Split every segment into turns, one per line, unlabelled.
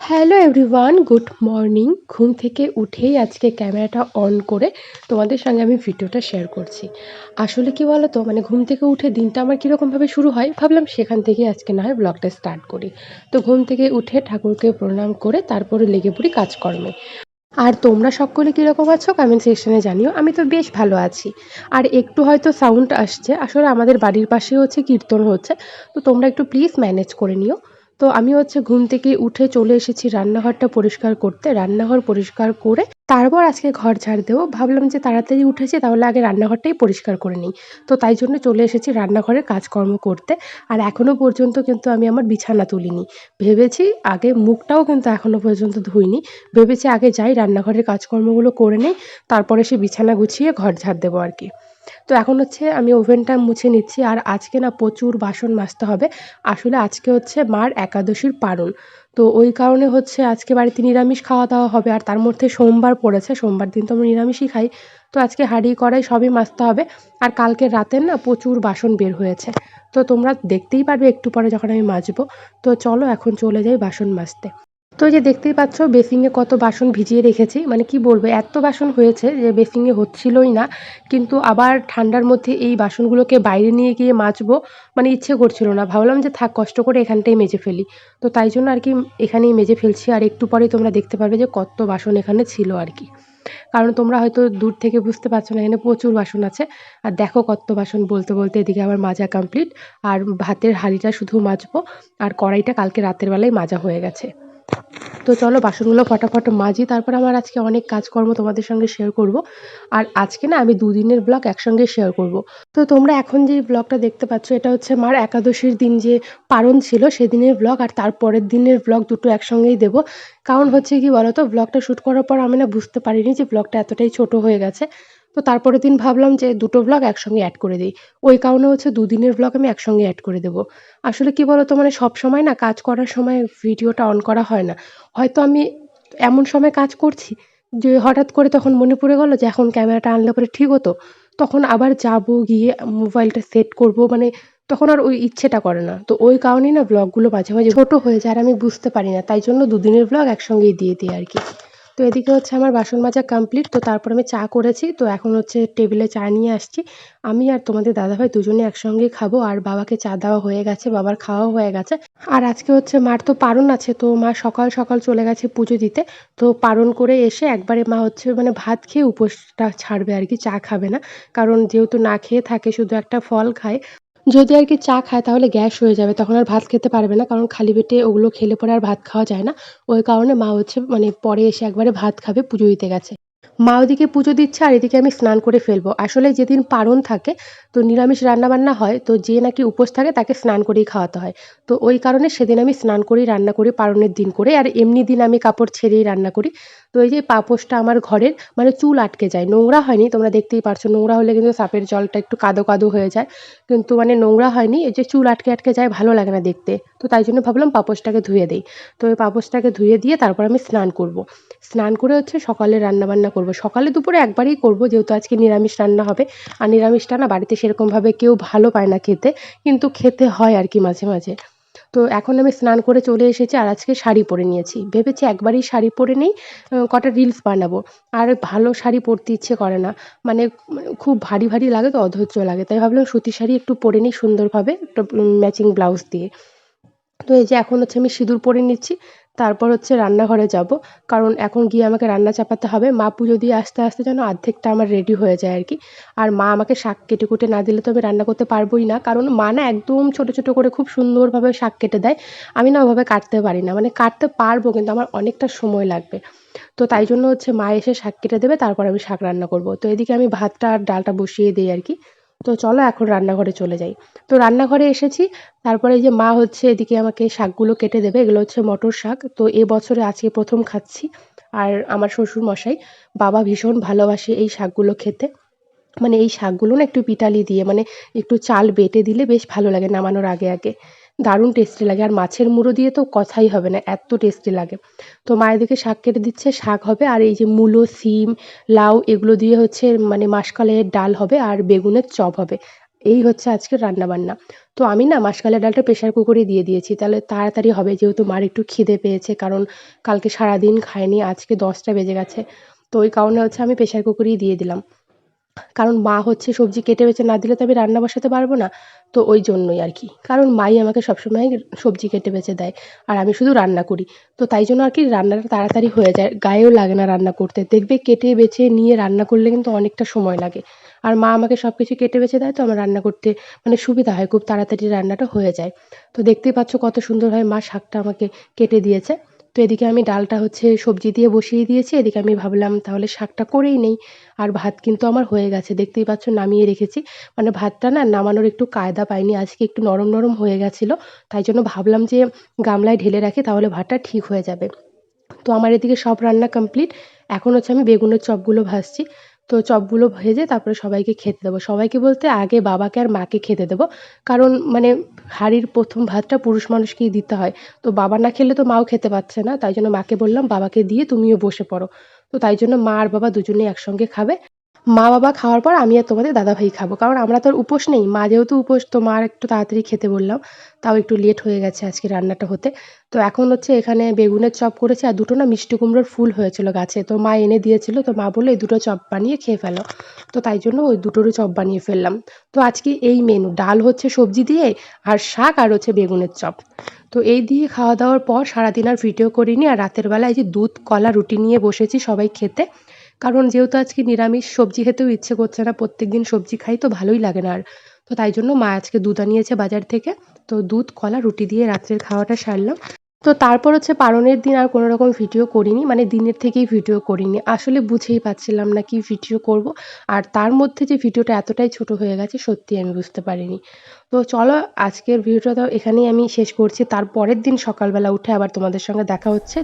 Hello everyone good morning ঘুম থেকে উঠেই আজকে ক্যামেরাটা অন করে তোমাদের সঙ্গে আমি ভিডিওটা শেয়ার করছি। আসলে কি বলো তো মানে ঘুম থেকে উঠে দিনটা আমার কীরকমভাবে শুরু হয়, ভাবলাম সেখান থেকেই আজকে না হয় ব্লগটা স্টার্ট করি। তো ঘুম থেকে উঠে ঠাকুরকে প্রণাম করে তারপরে লেগে পড়ি কাজকর্মে। আর তোমরা সকলে কীরকম আছো কমেন্ট সেকশনে জানিও, আমি তো বেশ ভালো আছি। আর একটু হয়তো সাউন্ড আসছে, আসলে আমাদের বাড়ির পাশে হচ্ছে, কীর্তন হচ্ছে, তো তোমরা একটু প্লিজ ম্যানেজ করে নিও। তো আমি হচ্ছে ঘুম থেকে উঠে চলে এসেছি রান্নাঘরটা পরিষ্কার করতে। রান্নাঘর পরিষ্কার করে তারপর আজকে ঘর ঝাড় দেবো। ভাবলাম যে তাড়াতাড়ি উঠেছি, তাহলে আগে রান্নাঘরটাই পরিষ্কার করে নিই। তো তাই জন্য চলে এসেছি রান্নাঘরে কাজকর্ম করতে। আর এখনও পর্যন্ত কিন্তু আমি আমার বিছানা তুলিনি। ভেবেছি আগে মুখটাও কিন্তু এখনও পর্যন্ত ধুইনি। ভেবেছি আগে যাই রান্নাঘরের কাজকর্মগুলো করে নিই, তারপরে সে বিছানা গুছিয়ে ঘর ঝাড় দেবো আর কি। তো এখন হচ্ছে আমি ওভেনটা মুছে নিচ্ছি আর আজকে না প্রচুর বাসন মাজতে হবে। আসলে আজকে হচ্ছে মার একাদশীর পারণ তো ওই কারণে হচ্ছে আজকে বাড়িতে নিরামিষ খাওয়া দাওয়া হবে আর তার মধ্যে সোমবার পড়েছে, সোমবার দিন তো আমরা নিরামিষই খাই। তো আজকে হাঁড়ি কড়াই সবই মাজতে হবে আর কালকে রাতে না প্রচুর বাসন বের হয়েছে। তো তোমরা দেখতেই পারবে একটু পরে যখন আমি মাজবো। তো চলো এখন চলে যাই বাসন মাজতে। তো এই যে দেখতেই পাচ্ছ বেসিংয়ে কত বাসন ভিজিয়ে রেখেছি। মানে কি বলব, এত বাসন হয়েছে যে বেসিংয়ে হচ্ছিলই না। কিন্তু আবার ঠান্ডার মধ্যে এই বাসনগুলোকে বাইরে নিয়ে গিয়ে মাজবো মানে ইচ্ছে করছিল না। ভাবলাম যে থাক, কষ্ট করে এখানটাই মেজে ফেলি। তো তাই জন্য আর কি এখানেই মেজে ফেলছি। আর একটু পরেই তোমরা দেখতে পারবে যে কত বাসন এখানে ছিল আর কি। কারণ তোমরা হয়তো দূর থেকে বুঝতে পারছ না, এখানে প্রচুর বাসন আছে। আর দেখো কত বাসন বলতে বলতে এদিকে আমার মাজা কমপ্লিট আর ভাতের হাঁড়িটা শুধু মাজবো। আর কড়াইটা কালকে রাতের বেলায় মাজা হয়ে গেছে। তো চলো বাসনগুলো ফটাফট মাজি, তারপর আমার আজকে অনেক কাজকর্ম তোমাদের সঙ্গে শেয়ার করব। আর আজকে না আমি দুদিনের ব্লগ একসঙ্গে শেয়ার করব। তো তোমরা এখন যে ব্লগটা দেখতে পাচ্ছ, এটা হচ্ছে মার একাদশীর দিন যে পারণ ছিল, সেদিনের ব্লগ আর তারপরের দিনের ব্লগ দুটো একসঙ্গেই দেব। কারণ হচ্ছে কি বলতো ব্লগটা শ্যুট করার পর আমি না বুঝতে পারিনি যে ব্লগটা এতটাই ছোট হয়ে গেছে। তো তারপরের দিন ভাবলাম যে দুটো ব্লগ একসঙ্গে অ্যাড করে দিই। ওই কারণে হচ্ছে দুদিনের ব্লগ আমি একসঙ্গে অ্যাড করে দেবো। আসলে কি বলতো মানে সব সময় না কাজ করার সময় ভিডিওটা অন করা হয় না। হয়তো আমি এমন সময় কাজ করছি যে হঠাৎ করে তখন মনে পড়ে গেলো যে এখন ক্যামেরাটা আনলে পরে ঠিক হতো। তখন আবার যাব গিয়ে মোবাইলটা সেট করব মানে তখন আর ওই ইচ্ছেটা করে না। তো ওই কারণেই না ব্লগগুলো মাঝে মাঝে ছোটো হয়ে যায় আর আমি বুঝতে পারি না। তাই জন্য দুদিনের ব্লগ একসঙ্গেই দিয়ে দিই আর কি। তো এদিকে হচ্ছে আমার বাসন মাজা কমপ্লিট তো তারপর আমি চা করেছি। তো এখন হচ্ছে টেবিলে চা নিয়ে আসছি। আমি আর তোমাদের দাদাভাই দুজনে একসঙ্গে খাব, আর বাবাকে চা দেওয়া হয়ে গেছে, বাবার খাওয়াও হয়ে গেছে। আর আজকে হচ্ছে মার তো পারণ আছে, তো মা সকাল সকাল চলে গেছে পুজো দিতে। তো পারণ করে এসে একবারে মা হচ্ছে মানে ভাত খেয়ে উপোসটা ছাড়বে আর কি, চা খাবে না। কারণ যেহেতু না খেয়ে থাকে, শুধু একটা ফল খায়। যদি আর কি চা খায় তাহলে গ্যাস হয়ে যাবে, তখন আর ভাত খেতে পারবে না, কারণ খালি পেটে ওগুলো খেলে পরে আর ভাত খাওয়া যায় না। ওই কারণে মা হচ্ছে মানে পরে এসে একবারে ভাত খাবে, পুজো দিতে গেছে। মা ওদিকে পুজো দিচ্ছে আর এদিকে আমি স্নান করে ফেলব। আসলে যেদিন পারণ থাকে, তো নিরামিষ রান্নাবান্না হয়, তো যে নাকি উপোস থাকে তাকে স্নান করেই খাওয়াতে হয়। তো ওই কারণে সেদিন আমি স্নান করেই রান্না করি পারণের দিন করে, আর এমনি দিন আমি কাপড় ছেড়েই রান্না করি। তো এই যে পাপোশটা আমার ঘরের মানে চুল আটকে যায়। নোংরা হয়নি, তোমরা দেখতেই পারছ, নোংরা হলে কিন্তু সাপের জলটা একটু কাদো কাদো হয়ে যায়। কিন্তু মানে নোংরা হয়নি, এই যে চুল আটকে আটকে যায়, ভালো লাগে না দেখতে। তো তাই জন্য ভাবলাম পাপোশটাকে ধুয়ে দিই। তো ওই পাপোশটাকে ধুয়ে দিয়ে তারপর আমি স্নান করব। স্নান করে হচ্ছে সকালে রান্নাবান্না করব। সকালে দুপুরে একবারই করব, যেহেতু আজকে নিরামিষ রান্না হবে। আর নিরামিষটা না বাড়িতে সেরকমভাবে কেউ ভালো পায় না খেতে, কিন্তু খেতে হয় আর কি মাঝে মাঝে। তো এখন আমি স্নান করে চলে এসেছি আর আজকে শাড়ি পরে নিয়েছি। ভেবেছি একবারই শাড়ি পরে নেই কটা রিলস বানাবো। আর ভালো শাড়ি পরতে ইচ্ছে করে না। মানে খুব ভারী ভারী লাগে তো, অধৈর্য লাগে। তাই ভাবলাম সুতির শাড়ি একটু পরে নিই সুন্দরভাবে, একটা ম্যাচিং ব্লাউজ দিয়ে। তো এই যে এখন হচ্ছে আমি সিঁদুর পরে নিচ্ছি। তারপর হচ্ছে রান্নাঘরে যাব। কারণ এখন গিয়ে আমাকে রান্না চাপাতে হবে। মা পুজো দিয়ে আসতে আসতে যেন অর্ধেকটা আমার রেডি হয়ে যায় আর কি আর মা আমাকে শাক কেটে কুটে না দিলে তো আমি রান্না করতে পারবোই না। কারণ মা না একদম ছোটো ছোটো করে খুব সুন্দরভাবে শাক কেটে দেয়। আমি না ওভাবে কাটতে পারি না। মানে কাটতে পারব, কিন্তু আমার অনেকটা সময় লাগবে। তো তাই জন্য হচ্ছে মা এসে শাক কেটে দেবে, তারপর আমি শাক রান্না করব। তো এদিকে আমি ভাতটা আর ডালটা বসিয়ে দিই আর কি তো চলো এখন রান্নাঘরে চলে যাই। তো রান্নাঘরে এসেছি, তারপরে যে মা হচ্ছে এদিকে আমাকে শাকগুলো কেটে দেবে, এগুলো হচ্ছে মটর শাক। তো এ বছরে আজকে প্রথম খাচ্ছি, আর আমার শ্বশুর মশাই বাবা ভীষণ ভালোবাসে এই শাকগুলো খেতে। মানে এই শাকগুলো না একটু পিটালি দিয়ে মানে একটু চাল বেটে দিলে বেশ ভালো লাগে নামানোর আগে আগে। দারুণ টেস্টি লাগে। আর মাছের মুড়ো দিয়ে তো কথাই হবে না, এত টেস্টি লাগে। তো মা এদিকে শাক কেটে দিচ্ছে, শাক হবে। আর এই যে মূলো, সিম, লাউ, এগুলো দিয়ে হচ্ছে মানে মাসকালের ডাল হবে আর বেগুনের চপ হবে। এই হচ্ছে আজকের রান্নাবান্না। তো আমি না মাসকালের ডালটা প্রেশার কুকারে দিয়ে দিয়েছি। তাহলে তাড়াতাড়ি হবে, যেহেতু মার একটু খিদে পেয়েছে, কারণ কালকে সারাদিন খায়নি, আজকে দশটা বেজে গেছে। তো ওই কারণে হচ্ছে আমি প্রেশার কুকারেই দিয়ে দিলাম। কারণ মা হচ্ছে সবজি কেটে বেছে না দিলে তো আমি রান্না বসাতে পারব না। তো ওই জন্যই আর কি। কারণ মাই আমাকে সবসময় সবজি কেটে বেছে দেয় আর আমি শুধু রান্না করি। তো তাই জন্য আর কি রান্নাটা তাড়াতাড়ি হয়ে যায়। গায়েও লাগে না রান্না করতে। দেখবে কেটে বেছে নিয়ে রান্না করলে কিন্তু অনেকটা সময় লাগে। আর মা আমাকে সব কিছু কেটে বেছে দেয় তো আমার রান্না করতে মানে সুবিধা হয়। খুব তাড়াতাড়ি রান্নাটা হয়ে যায়। তো দেখতেই পাচ্ছ কত সুন্দরভাবে মা শাকটা আমাকে কেটে দিয়েছে। তো এদিকে আমি ডালটা হচ্ছে সবজি দিয়ে বসিয়ে দিয়েছি। এদিকে আমি ভাবলাম তাহলে শাকটা করেই নেই। আর ভাত কিন্তু আমার হয়ে গেছে। দেখতেই পাচ্ছ নামিয়ে রেখেছি। মানে ভাতটা না নামানোর একটু কায়দা পাইনি। আজকে একটু নরম নরম হয়ে গেছিল। তাই জন্য ভাবলাম যে গামলায় ঢেলে রাখি তাহলে ভাতটা ঠিক হয়ে যাবে। তো আমার এদিকে সব রান্না কমপ্লিট এখন হচ্ছে আমি বেগুনের চপগুলো ভাজছি। তো চপগুলো ভেজে তারপরে সবাইকে খেতে দেবো। সবাইকে বলতে আগে বাবাকে আর মাকে খেতে দেবো। কারণ মানে হাড়ির প্রথম ভাতটা পুরুষ মানুষকেই দিতে হয়। তো বাবা না খেলে তো মাও খেতে পারছে না। তাই জন্য মাকে বললাম, বাবাকে দিয়ে তুমিও বসে পড়ো। তো তাই জন্য মা আর বাবা দুজনেই একসঙ্গে খাবে। মা বাবা খাওয়ার পর আমি আর তোমাদের দাদাভাই খাব। কারণ আমরা তো আর উপোস নেই। মা যেহেতু উপোস, তো মার একটু তাড়াতাড়ি খেতে বললাম। তাও একটু লেট হয়ে গেছে আজকে রান্নাটা হতে। তো এখন হচ্ছে এখানে বেগুনের চপ করেছে আর দুটো না মিষ্টি কুমড়োর ফুল হয়েছিল গাছে। তো মা এনে দিয়েছিল। তো মা বলল, এই দুটো চপ বানিয়ে খেয়ে ফেলো। তো তাই জন্য ওই দুটোরই চপ বানিয়ে ফেললাম। তো আজকে এই মেনু ডাল হচ্ছে সবজি দিয়ে আর শাক আর হচ্ছে বেগুনের চপ। তো এই দিয়ে খাওয়া দাওয়ার পর সারাদিন আর ভিডিও করিনি। আর রাতের বেলায় যে দুধ, কলা, রুটি নিয়ে বসেছি সবাই খেতে। কারণ যেহেতু আজকে নিরামিষ, সবজি খেতেও ইচ্ছে করছে না প্রত্যেক দিন সবজি খাই তো ভালোই লাগে না আর। তো তাই জন্য মা আজকে দুধ আনিয়েছে বাজার থেকে, তো দুধ, কলা, রুটি দিয়ে রাত্রের খাওয়াটা সারলাম। তো তারপর হচ্ছে পালনের দিন আর কোনো রকম ভিডিও করিনি মানে দিনের থেকেই ভিডিও করিনি। আসলে বুঝেই পাচ্ছিলাম না কি ভিডিও করব, আর তার মধ্যে যে ভিডিওটা এতটাই ছোট হয়ে গেছে সত্যি আমি বুঝতে পারিনি। তো চলো আজকের ভিডিওটা তো এখানেই আমি শেষ করছি তারপরের দিন সকালবেলা উঠে আবার তোমাদের সঙ্গে দেখা হচ্ছে।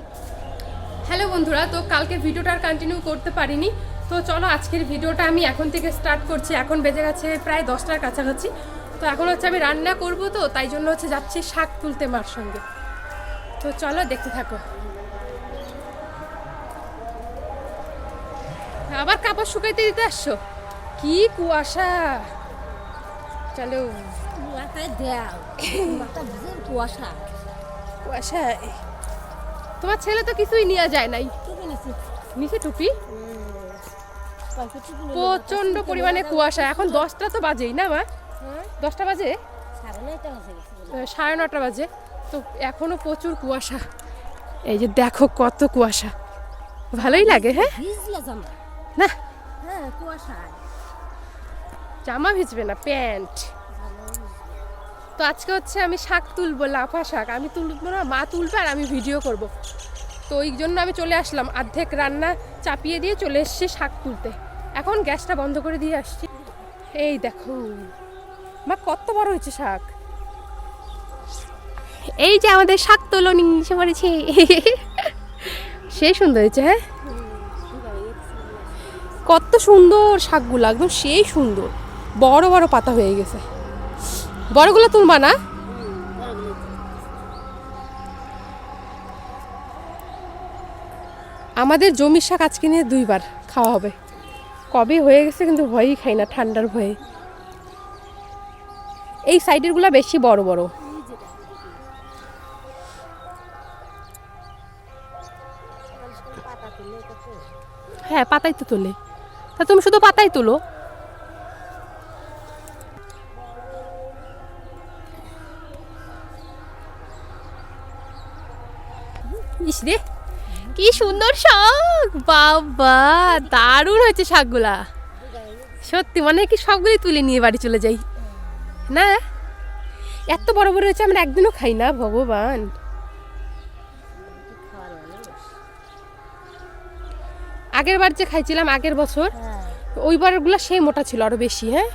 হ্যালো বন্ধুরা তো কালকে ভিডিওটা আর কন্টিনিউ করতে পারিনি। তো চলো আজকের ভিডিওটা আমি এখন থেকে স্টার্ট করছি। এখন বেজে গেছে প্রায় দশটার কাছাকাছি। তো এখন হচ্ছে আমি রান্না করব তো তাই জন্য হচ্ছে যাচ্ছি শাক তুলতে মার সঙ্গে। তো চলো দেখতে থাকো। আবার কাপড় শুকাইতে দিতে আসছো? কি কুয়াশা। চলো।
কুয়াশা।
কুয়াশা তোমার ছেলে তো কিছুই নেওয়া যায় নাই। নিচে টুপি? প্রচণ্ড পরিমাণে কুয়াশা। এখন দশটা তো বাজেই না মা? দশটা বাজে?
সাড়ে
নটা বাজে। তো এখনও প্রচুর কুয়াশা। এই যে দেখো কত কুয়াশা। ভালোই লাগে হ্যাঁ? না?
হ্যাঁ কুয়াশা
জামা ভিজবে না প্যান্ট। তো আজকে হচ্ছে আমি শাক তুলবো, লাফা শাক। আমি তুলবো না, মা তুলবে আর আমি ভিডিও করব। তো ওই জন্য আমি চলে আসলাম, অর্ধেক রান্না চাপিয়ে দিয়ে চলে এসেছি শাক তুলতে। এখন গ্যাসটা বন্ধ করে দিয়ে আসছি। এই দেখো, মা কত বড় হয়েছে শাক। এই যে আমাদের শাক তোলনি এসে পড়েছে। সেই সুন্দর হয়েছে হ্যাঁ? কত সুন্দর শাকগুলো, একদম সেই সুন্দর। বড় বড় পাতা হয়ে গেছে। বড়গুলো তুলবা না? আমাদের জমির শাক আজকে নিয়ে দুইবার খাওয়া হবে। কবে হয়ে গেছে কিন্তু ভয়ই খাই না, ঠান্ডার ভয়ে। এই সাইডেরগুলো বেশি বড় বড়। হ্যাঁ পাতাই তো তোলে। তা তুমি শুধু পাতাই তোলো। ইস রে কি সুন্দর শাক বাবা দারুণ হয়েছে শাকগুলা। সত্যি মনে হয় কি সবগুলি তুলে নিয়ে বাড়ি চলে যাই। না? এত বড় বড় হয়েছে আমরা একদিনও খাই না ভগবান। আগের বার যে খাইছিলাম আগের বছর
হ্যাঁ।
ওইবারগুলো সেই মোটা ছিল আরও বেশি হ্যাঁ?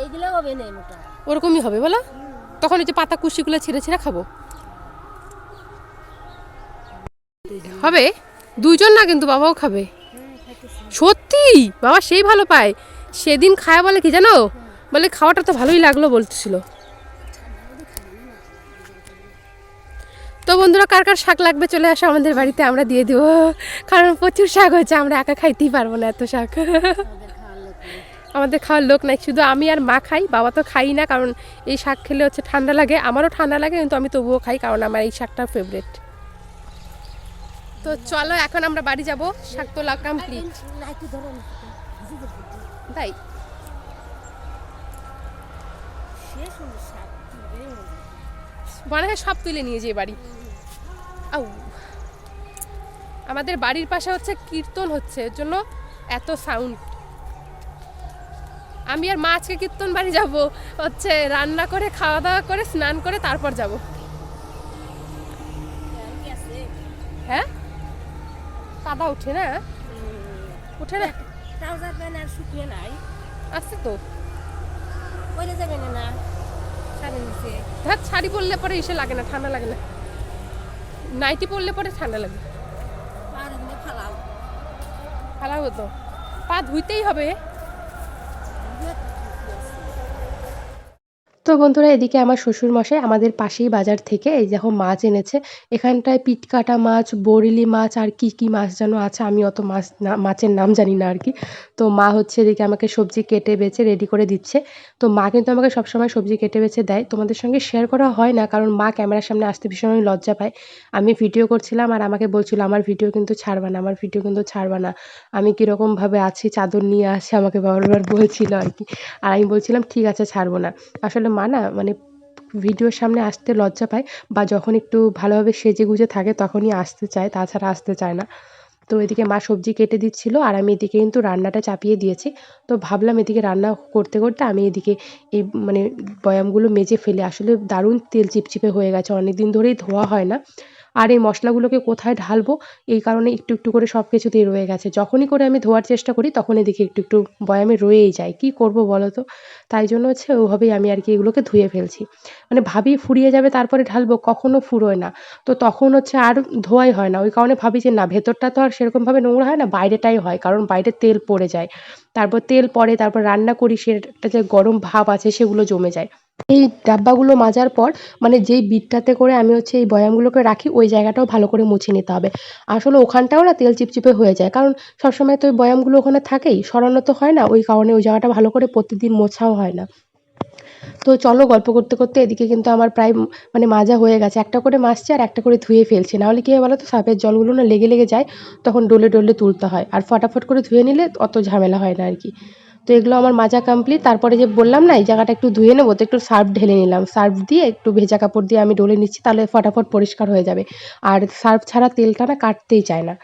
এইগুলো হবে না মোটা।
ওরকমই হবে বলো? তখন ওই যে পাতা কুশিগুলো ছিঁড়ে ছিঁড়ে খাব? হবে? দুইজন না কিন্তু বাবাও খাবে। সত্যি? বাবা সেই ভালো পায়। সেদিন খায় বলে কি জানো? বলে খাওয়াটা তো ভালোই লাগল বলতেছিল। তো বন্ধুরা, কার কার শাক লাগবে চলে আসো আমাদের বাড়িতে, আমরা দিয়ে দেবো। কারণ প্রচুর শাক হয়েছে, আমরা একা খাইতেই পারব না এত শাক।
আমাদের খাওয়ার লোক নাই,
শুধু আমি আর মা খাই, বাবা তো খাই না, কারণ এই শাক খেলে হচ্ছে ঠান্ডা লাগে। আমারও ঠান্ডা লাগে, কিন্তু আমি তবুও খাই, কারণ আমার এই শাকটা ফেভারিট তো চলো, এখন আমরা বাড়ি যাব। শাক তোলা কমপ্লিট তাই?
মনে হয়।
সব তুলে নিয়ে যেয়ে বাড়ি। আউ। আমাদের বাড়ির পাশে হচ্ছে কীর্তন হচ্ছে, এর জন্য এত সাউন্ড আমি আর মা আজকে কীর্তন বাড়ি যাব। হচ্ছে রান্না করে, খাওয়া দাওয়া করে, স্নান করে, তারপর যাব। কাদা উঠে না? উঠে না?
ট্রাউজার প্যান্ট আর শুকিয়ে নাই।
আছে তো।
পরে যাবে না না। শাড়ি নিচে
ধার শাড়ি পরলে পরে এসে লাগে না ঠান্ডা লাগে না। নাইটি পরলে পরে ঠান্ডা লাগে।
ফালাও।
ভালো হতো পা ধুইতেই হবে।
তো বন্ধুরা এদিকে আমার শ্বশুর মশাই আমাদের পাশেই বাজার থেকে এই দেখো মাছ এনেছে। এখানটায় পিটকাটা মাছ বরিলি মাছ আর কি কি মাছ যেন আছে আমি অত মাছ না, মাছের নাম জানি না আর কি। তো মা হচ্ছে এদিকে আমাকে সবজি কেটে বেছে রেডি করে দিচ্ছে। তো মা কিন্তু আমাকে সবসময় সবজি কেটে বেছে দেয়। তোমাদের সঙ্গে শেয়ার করা হয় না কারণ মা ক্যামেরার সামনে আসতে ভীষণই লজ্জা পায়। আমি ভিডিও করছিলাম আর আমাকে বলছিল, আমার ভিডিও কিন্তু ছাড়বা না, আমার ভিডিও কিন্তু ছাড়বা না। আমি কীরকমভাবে আছি, চাদর নিয়ে আসি, আমাকে বারবার বলছিল আর কি। আর আমি বলছিলাম, ঠিক আছে, ছাড়বো না। আসলে মা না মানে ভিডিওর সামনে আসতে লজ্জা পায় বা যখন একটু ভালোভাবে সেজে গুজে থাকে তখনই আসতে চায়, তাছাড়া আসতে চায় না। তো এদিকে মা সবজি কেটে দিচ্ছিল আর আমি এদিকে কিন্তু রান্নাটা চাপিয়ে দিয়েছি। তো ভাবলাম এদিকে রান্না করতে করতে আমি এদিকে এই মানে বয়ামগুলো মেজে ফেলে। আসলে দারুণ তেল চিপচিপে হয়ে গেছে অনেক দিন ধরেই ধোয়া হয় না। আর এই মশলাগুলোকে কোথায় ঢালবো, এই কারণে একটু একটু করে সব কিছুতেই রয়ে গেছে। যখনই করে আমি ধোয়ার চেষ্টা করি, তখনই দেখি একটু একটু বয়ামে রয়েই যায়। কী করব বলো তো? তাই জন্য হচ্ছে ওভাবেই আমি আর কি এগুলোকে ধুয়ে ফেলছি। মানে ভাবি ফুরিয়ে যাবে, তারপরে ঢালবো, কখনো ফুরোয় না। তো তখন হচ্ছে আর ধোয়াই হয় না। ওই কারণে ভাবি যে না, ভেতরটা তো আর সেরকমভাবে নোংরা হয় না, বাইরেটাই হয়, কারণ বাইরে তেল পড়ে যায়। তারপর তেল পড়ে, তারপর রান্না করি সেটা যে গরম ভাব আছে, সেগুলো জমে যায়। এই ডাব্বাগুলো মাজার পর মানে যেই বিটটাতে করে আমি হচ্ছে এই বয়ামগুলোকে রাখি, ওই জায়গাটাও ভালো করে মুছে নিতে হবে। আসলে ওখানটাও না তেল চিপচিপে হয়ে যায়, কারণ সবসময় তো ওই বয়ামগুলো ওখানে থাকেই, সরানো তো হয় না, ওই কারণে ওই জায়গাটা ভালো করে প্রতিদিন মোছাও হয় না। তো চলো গল্প করতে করতে এদিকে কিন্তু আমার প্রায় মানে মাজা হয়ে গেছে, একটা করে মাজছি আর একটা করে ধুয়ে ফেলছি। নাহলে কী হয় বলো তো সাপের জলগুলো না লেগে লেগে যায়, তখন ডলে ডলে তুলতে হয়, আর ফটাফট করে ধুয়ে নিলে অত ঝামেলা হয় না আর কি। তো এগুলো আমার মাজা কমপ্লিট তারপরে যে বললাম না, এই জায়গাটা একটু ধুয়ে নেব, তো একটু সার্ফ ঢেলে নিলাম। সার্ফ দিয়ে একটু ভেজা কাপড় দিয়ে আমি ডলে নিচ্ছি, তাহলে ফটাফট পরিষ্কার হয়ে যাবে। আর সার্ফ ছাড়া তেলটা না কাটতেই চায় না।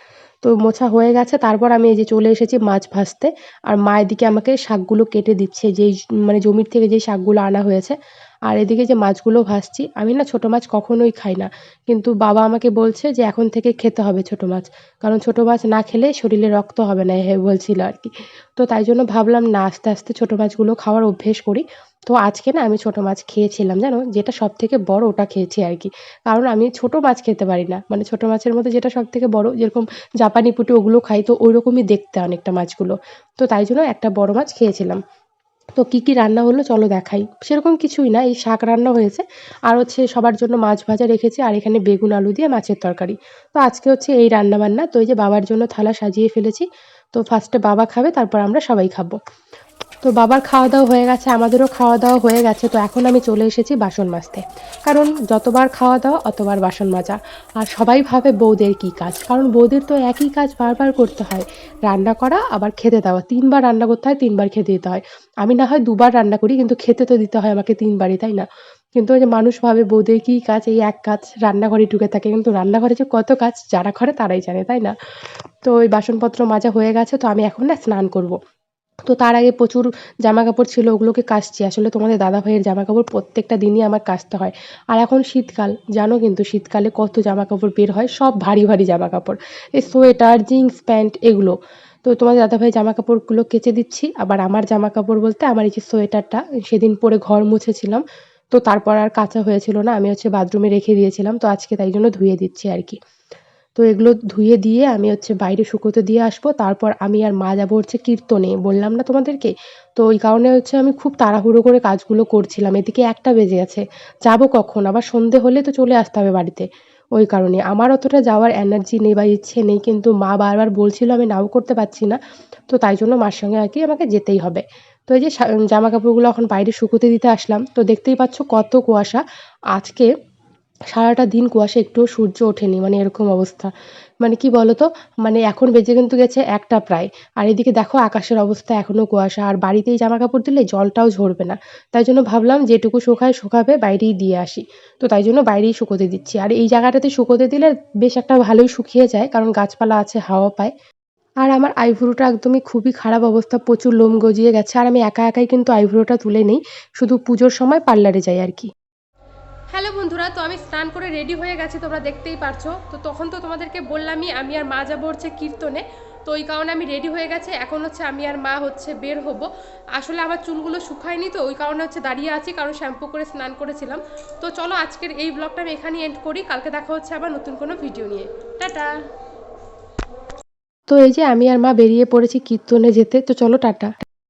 তো মোছা হয়ে গেছে, তারপর আমি এই যে চলে এসেছি মাছ ভাজতে। আর মায়ের দিকে আমাকে শাকগুলো কেটে দিচ্ছে, যেই মানে জমির থেকে যেই শাকগুলো আনা হয়েছে আর এদিকে যে মাছগুলো ভাজছি, আমি না ছোটো মাছ কখনোই খাই না। কিন্তু বাবা আমাকে বলছে যে এখন থেকে খেতে হবে ছোটো মাছ। কারণ ছোটো মাছ না খেলে শরীরে রক্ত হবে না, এ বলছিল আর কি। তো তাই জন্য ভাবলাম না, আস্তে আস্তে ছোটো মাছগুলো খাওয়ার অভ্যেস করি। তো আজকে না আমি ছোটো মাছ খেয়েছিলাম, জানো? যেটা সব থেকে বড় ওটা খেয়েছি আর কি। কারণ আমি ছোটো মাছ খেতে পারি না। মানে ছোটো মাছের মধ্যে যেটা সব থেকে বড়, যেরকম জাপানি পুঁটি ওগুলো খাই, তো ওই রকমই দেখতে অনেকটা মাছগুলো। তো তাই জন্য একটা বড় মাছ খেয়েছিলাম। তো কী কী রান্না হলো চলো দেখাই। সেরকম কিছুই না, এই শাক রান্না হয়েছে। আর হচ্ছে সবার জন্য মাছ ভাজা রেখেছি, আর এখানে বেগুন, আলু দিয়ে মাছের তরকারি। তো আজকে হচ্ছে এই রান্না বান্না তো এই যে বাবার জন্য থালা সাজিয়ে ফেলেছি, তো ফার্স্টে বাবা খাবে, তারপর আমরা সবাই খাব। তো বাবার খাওয়া দাওয়া হয়ে গেছে, আমাদেরও খাওয়া দাওয়া হয়ে গেছে, তো এখন আমি চলে এসেছি বাসন মাজতে। কারণ যতবার খাওয়া দাওয়া অতবার বাসন মাজা। আর সবাই ভাবে বৌদের কী কাজ। কারণ বৌদের তো একই কাজ বারবার করতে হয়। রান্না করা, আবার খেতে দেওয়া। তিনবার রান্না করতে হয়, তিনবার খেতে দিতে হয়। আমি না হয় দুবার রান্না করি, কিন্তু খেতে তো দিতে হয় আমাকে তিনবারই, তাই না? কিন্তু ওই যে মানুষ ভাবে বৌদের কী কাজ, এই এক কাজ রান্নাঘরে ঢুকে থাকে। কিন্তু রান্নাঘরে যে কত কাজ যারা করে, তারাই জানে, তাই না? তো ওই বাসনপত্র মাজা হয়ে গেছে, তো আমি এখন না স্নান করব। তো তার আগে প্রচুর জামা কাপড় ছিল, ওগুলোকে কাচছি। আসলে তোমাদের দাদা ভাইয়ের জামা কাপড় প্রত্যেকটা দিনই আমার কাচতে হয়। আর এখন শীতকাল, জানো কিন্তু শীতকালে কত জামা কাপড় বের হয়, সব ভারী ভারী জামা কাপড় এই সোয়েটার, জিন্স, প্যান্ট, এগুলো। তো তোমাদের দাদাভাই জামা কাপড়গুলো কেচে দিচ্ছি, আবার আমার জামা কাপড় বলতে আমার এই যে সোয়েটারটা, সেদিন পরে ঘর মুছেছিলাম। তো তারপর আর কাচা হয়েছিল না, আমি হচ্ছে বাথরুমে রেখে দিয়েছিলাম, তো আজকে তাই জন্য ধুয়ে দিচ্ছি আর কি। তো এগুলো ধুয়ে দিয়ে আমি হচ্ছে বাইরে শুকোতে দিয়ে আসব। তারপর আমি আর মা যাব হচ্ছে কীর্তনে। বললাম না তোমাদেরকে? তো ওই কারণে হচ্ছে আমি খুব তাড়াহুড়ো করে কাজগুলো করছিলাম। এদিকে একটা বেজে গেছে। যাব কখন? আবার সন্ধে হলে তো চলে আসতে হবে বাড়িতে। ওই কারণে। আমার অতটা যাওয়ার এনার্জি নেই বা ইচ্ছে নেই, কিন্তু মা বারবার বলছিল আমি নাও করতে পারছি না। তো তাই জন্য মার সঙ্গে আর কি আমাকে যেতেই হবে। তো এই যে জামা কাপড়গুলো এখন বাইরে শুকোতে দিতে আসলাম। তো দেখতেই পাচ্ছ কত কুয়াশা। আজকে সারাটা দিন কুয়াশা একটুও সূর্য ওঠেনি মানে এরকম অবস্থা। মানে কি বলতো? মানে এখন বেজে কিন্তু গেছে একটা প্রায়। আর এদিকে দেখো আকাশের অবস্থা এখনও কুয়াশা। আর বাড়িতেই জামা কাপড় দিলে জলটাও ঝরবে না। তাই জন্য ভাবলাম যেটুকু শুকায় শুকাবে বাইরেই দিয়ে আসি। তো তাই জন্য বাইরেই শুকোতে দিচ্ছি। আর এই জায়গাটাতে শুকোতে দিলে বেশ একটা ভালোই শুকিয়ে যায়, কারণ গাছপালা আছে, হাওয়া পায়। আর আমার আইভ্রোটা একদমই খুবই খারাপ অবস্থা, প্রচুর লোম গজিয়ে গেছে। আর আমি একা একাই কিন্তু আইভ্রোটা তুলে নিই। শুধু পুজোর সময় পার্লারে যাই আর কি।
হ্যালো বন্ধুরা, তো আমি স্নান করে রেডি হয়ে গেছি, তোমরা দেখতেই পারছ। তো তখন তো তোমাদেরকে বললামই, আমি আর মা যাব হচ্ছে কীর্তনে। তো ওই কারণে আমি রেডি হয়ে গেছে, এখন হচ্ছে আমি আর মা হচ্ছে বের হব। আসলে আমার চুলগুলো শুকায়নি তো, ওই কারণে হচ্ছে দাঁড়িয়ে আছি, কারণ শ্যাম্পু করে স্নান করেছিলাম। তো চলো আজকের এই ব্লগটা আমি এখানেই এন্ড করি, কালকে দেখা হচ্ছে আবার নতুন কোনো ভিডিও নিয়ে। টাটা!
তো এই যে আমি আর মা বেরিয়ে পড়েছি কীর্তনে যেতে, তো চলো টাটা।